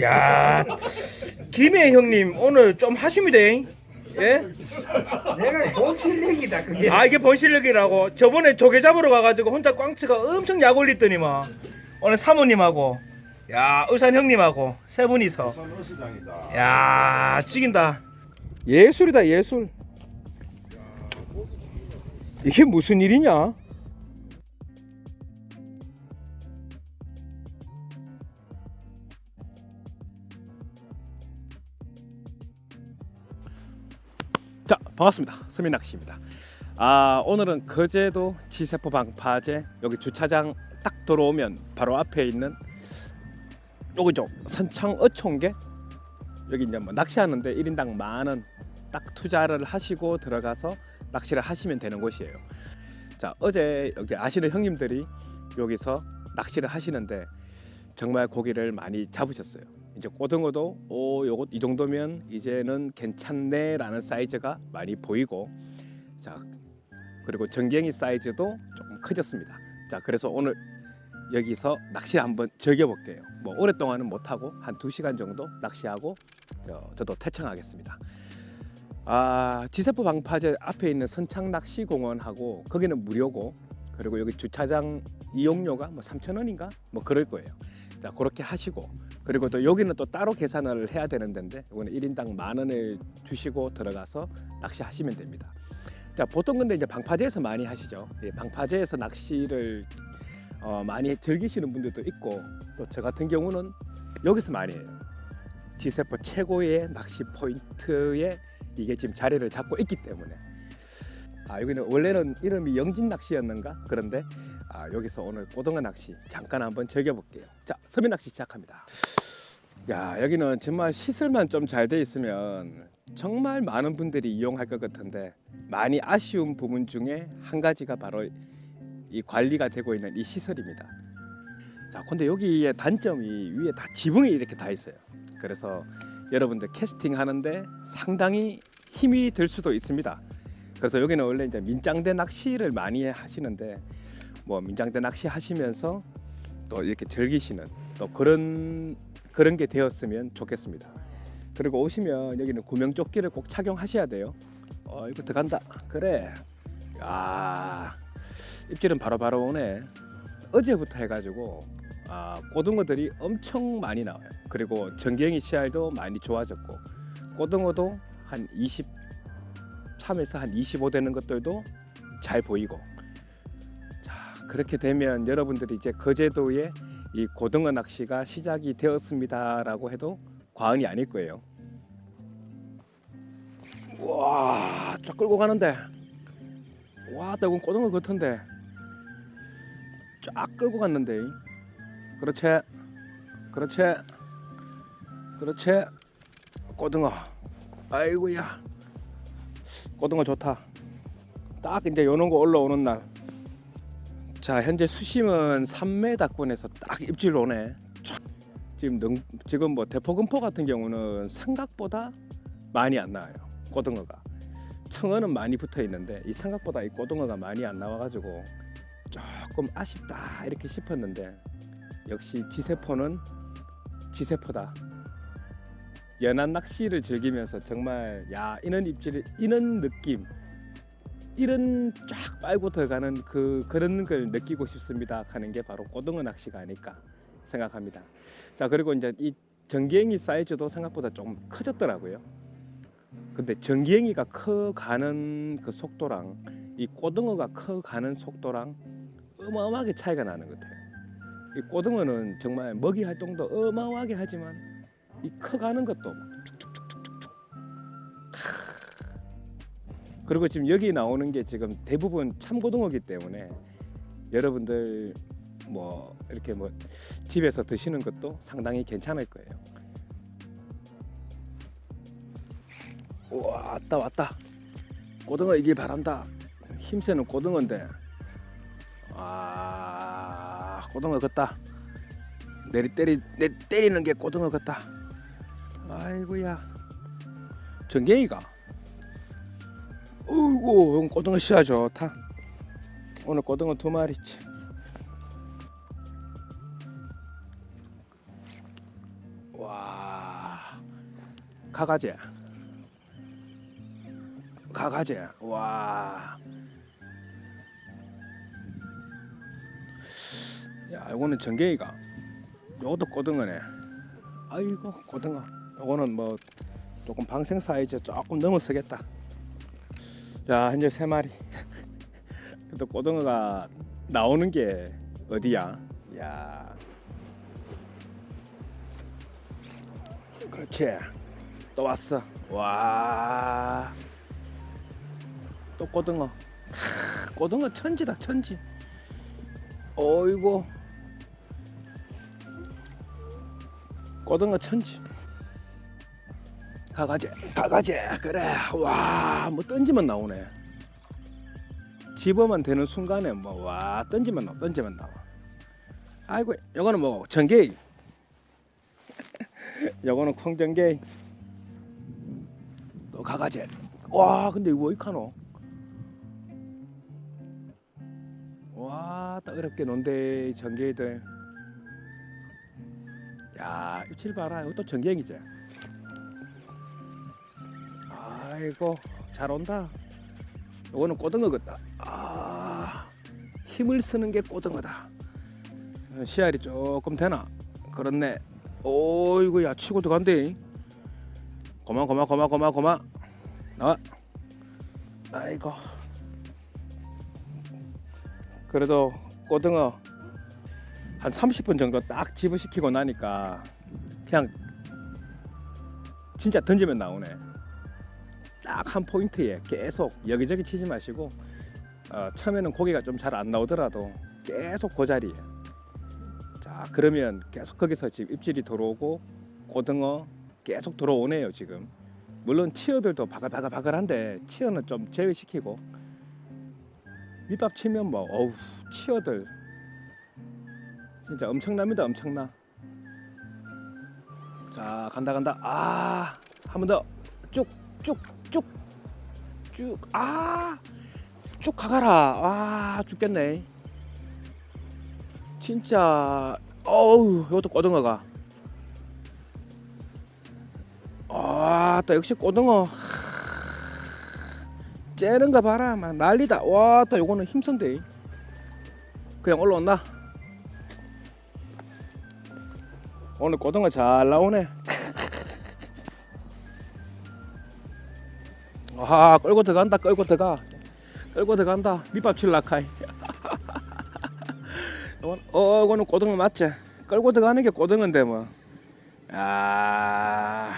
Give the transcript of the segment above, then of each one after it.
야, 김해 형님 오늘 좀 하십니다. 예? 내가 본 실력이다 그게. 아 이게 본실력이라고 저번에 조개 잡으러 가가지고 혼자 꽝치가 엄청 약 올리더니만 오늘 사모님하고 야 의산 형님하고 세 분이서. 야 찍인다 예술이다 예술 이게 무슨 일이냐 반갑습니다. 서민낚시입니다. 아 오늘은 거제도 지세포 방파제 여기 주차장 딱 들어오면 바로 앞에 있는 요거죠. 선창 어촌계? 여기 이제 뭐 낚시하는데 1인당 만원 딱 투자를 하시고 들어가서 낚시를 하시면 되는 곳이에요. 자 어제 여기 아시는 형님들이 여기서 낚시를 하시는데 정말 고기를 많이 잡으셨어요 이제 고등어도 오 요것 이 정도면 이제는 괜찮네라는 사이즈가 많이 보이고 자 그리고 전갱이 사이즈도 조금 커졌습니다. 자 그래서 오늘 여기서 낚시를 한번 즐겨볼게요. 뭐 오랫동안은 못하고 한 두 시간 정도 낚시하고 저, 저도 태청하겠습니다. 아 지세포 방파제 앞에 있는 선창 낚시 공원하고 거기는 무료고 그리고 여기 주차장 이용료가 뭐 3천 원인가 뭐 그럴 거예요. 자 그렇게 하시고 그리고 또 여기는 또 따로 계산을 해야 되는 데인데 이거는 1인당 만 원을 주시고 들어가서 낚시하시면 됩니다. 자 보통 근데 이제 방파제에서 많이 하시죠. 예, 방파제에서 낚시를 어, 많이 즐기시는 분들도 있고 또 저 같은 경우는 여기서 많이 해요. 디세포 최고의 낚시 포인트에 이게 지금 자리를 잡고 있기 때문에 아 여기는 원래는 이름이 영진 낚시였는가 그런데 아 여기서 오늘 고등어 낚시 잠깐 한번 즐겨볼게요. 자 서민 낚시 시작합니다. 야 여기는 정말 시설만 좀 잘 돼 있으면 정말 많은 분들이 이용할 것 같은데 많이 아쉬운 부분 중에 한 가지가 바로 이 관리가 되고 있는 이 시설입니다. 자 근데 여기의 단점이 위에 다 지붕이 이렇게 다 있어요. 그래서 여러분들 캐스팅 하는데 상당히 힘이 들 수도 있습니다. 그래서 여기는 원래 이제 민장대 낚시를 많이 하시는데 뭐 민장대 낚시 하시면서 또 이렇게 즐기시는 또 그런 그런 게 되었으면 좋겠습니다. 그리고 오시면 여기는 구명조끼를 꼭 착용하셔야 돼요. 어 이거 들어간다. 그래. 야 입질은 바로 바로 오네. 어제부터 해가지고 아, 고등어들이 엄청 많이 나와요. 그리고 전갱이 씨알도 많이 좋아졌고 고등어도 한 23에서 한 25 되는 것들도 잘 보이고 자 그렇게 되면 여러분들이 이제 거제도에 이 고등어 낚시가 시작이 되었습니다라고 해도 과언이 아닐 거예요. 와, 쫙 끌고 가는데 와, 이건 고등어 같은데 쫙 끌고 갔는데 그렇지, 그렇지, 그렇지, 고등어. 아이고야, 고등어 좋다. 딱 이제 요런 거 올라오는 날. 자 현재 수심은 3m권에서 딱 입질 오네. 촥. 지금 능, 지금 뭐 대포금포 같은 경우는 생각보다 많이 안 나와요. 고등어가 청어는 많이 붙어 있는데 이 생각보다 이 고등어가 많이 안 나와가지고 조금 아쉽다 이렇게 싶었는데 역시 지세포는 지세포다. 연안 낚시를 즐기면서 정말 야 이런 입질 이런 느낌 이런 쫙 빨고 들어가는 그 그런 걸 느끼고 싶습니다 하는 게 바로 고등어 낚시가 아닐까 생각합니다. 자 그리고 이제 이 전갱이 사이즈도 생각보다 좀 커졌더라고요. 근데 전갱이가 커가는 그 속도랑 이 고등어가 커가는 속도랑 어마어마하게 차이가 나는 것 같아요. 이 고등어는 정말 먹이 활동도 어마어마하게 하지만 이 커가는 것도 그리고 지금 여기 나오는 게 지금 대부분 참고등어기 때문에 여러분들 뭐 이렇게 뭐 집에서 드시는 것도 상당히 괜찮을 거예요. 왔다 왔다. 고등어 이길 바란다. 힘세는 고등어인데. 아, 고등어 같다. 내리 때리 내 때리는 게 고등어 같다. 아이고야. 전갱이가. 어이구, 형 고등어 씨야 좋다. 오늘 고등어 두 마리치. 와 가가지 가가지 와. 야 이거는 전갱이가 요것도 고등어네 아이고 고등어 요거는 뭐 조금 방생 사이즈 조금 넘어 서겠다 자 현재 세 마리. 또 고등어가 나오는 게 어디야? 야. 그렇지. 또 왔어. 와또 고등어. 크, 고등어 천지다 천지. 어이구. 고등어 천지 가가지 가가지. 그래. 와 뭐 던지면 나오네. 집어만 되는 순간에 뭐 와 던지면 나와 던지면 나와. 아이고 요거는 뭐 전개이 요거는 콩전개이 또 가가지. 와 근데 이거 왜 이카노? 와 따그럽게 논대 이 전개이들. 야 입질 봐라. 이것도 전갱이지 아이고 잘 온다. 요거는 고등어 같다. 아 힘을 쓰는 게 고등어다. 어, 씨알이 조금 되나? 그렇네. 오이구 야 치고 들어간대. 고마 고마 고마 고마 고마. 나와. 아이고. 그래도 고등어 한 30분 정도 딱 집어시키고 나니까 그냥 진짜 던지면 나오네. 딱 한 포인트에 계속 여기저기 치지 마시고 어, 처음에는 고기가 좀 잘 안 나오더라도 계속 그 자리에. 자 그러면 계속 거기서 지금 입질이 들어오고 고등어 계속 들어오네요 지금. 물론 치어들도 바글바글바글한데 치어는 좀 제외시키고. 밑밥 치면 뭐 어우 치어들. 진짜 엄청납니다 엄청나. 자 간다 간다. 아 한 번 더. 쭉쭉 쭉쭉아 쭉 가가라. 아 죽겠네. 진짜 어우 이것도 고등어가. 아따 역시 고등어. 하, 째는 거 봐라. 막 난리다. 와따 요거는 힘선데. 그냥 올라온다. 오늘 고등어 잘 나오네. 아 끌고 들어간다 끌고 들어가. 끌고 들어간다. 밑밥 칠라카이. 어 이거는 고등어 맞지? 끌고 들어가는 게 고등어인데 뭐. 아,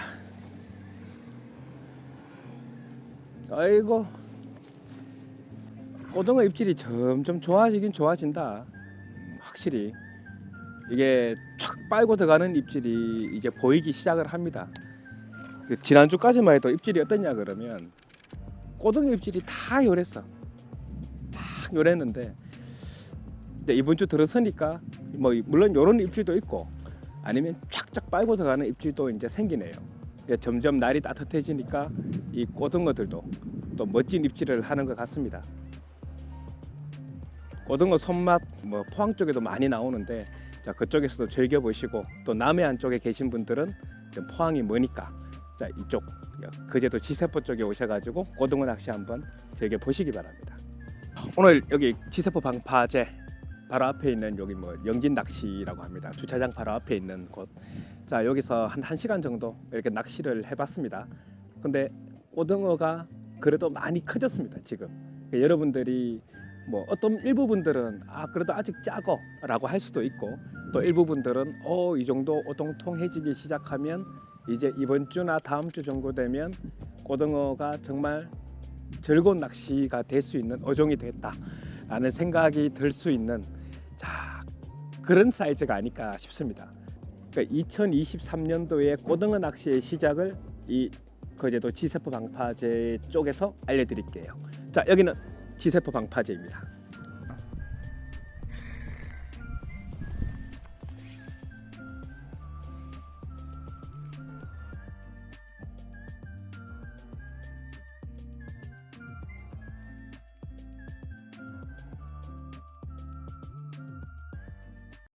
아이고. 고등어 입질이 점점 좋아지긴 좋아진다. 음, 확실히. 이게 촥 빨고 들어가는 입질이 이제 보이기 시작을 합니다. 그 지난주까지만 해도 입질이 어떠냐 그러면 고등어 입질이 다 요랬어. 막 요랬는데 이번 주 들어서니까 뭐 물론 요런 입질도 있고 아니면 촥쫙 빨고 들어가는 입질도 이제 생기네요. 이제 점점 날이 따뜻해지니까 이 고등어들도 또 멋진 입질을 하는 것 같습니다. 고등어 손맛 뭐 포항 쪽에도 많이 나오는데 자 그쪽에서도 즐겨 보시고 또 남해안 쪽에 계신 분들은 좀 포항이 머니까 자 이쪽 그제도 지세포 쪽에 오셔가지고 고등어 낚시 한번 즐겨 보시기 바랍니다. 오늘 여기 지세포 방파제 바로 앞에 있는 여기 뭐 영진 낚시라고 합니다. 주차장 바로 앞에 있는 곳. 자 여기서 한 1시간 정도 이렇게 낚시를 해봤습니다. 근데 고등어가 그래도 많이 커졌습니다. 지금 그러니까 여러분들이 뭐 어떤 일부 분들은 아 그래도 아직 작어라고 할 수도 있고 또 일부 분들은 어 이 정도 오동통해지기 시작하면 이제 이번 주나 다음 주 정도 되면 고등어가 정말 즐거운 낚시가 될 수 있는 어종이 됐다라는 생각이 들 수 있는 자 그런 사이즈가 아닐까 싶습니다. 그러니까 2023년도에 고등어 낚시의 시작을 이 거제도 지세포 방파제 쪽에서 알려드릴게요. 자 여기는 지세포 방파제입니다.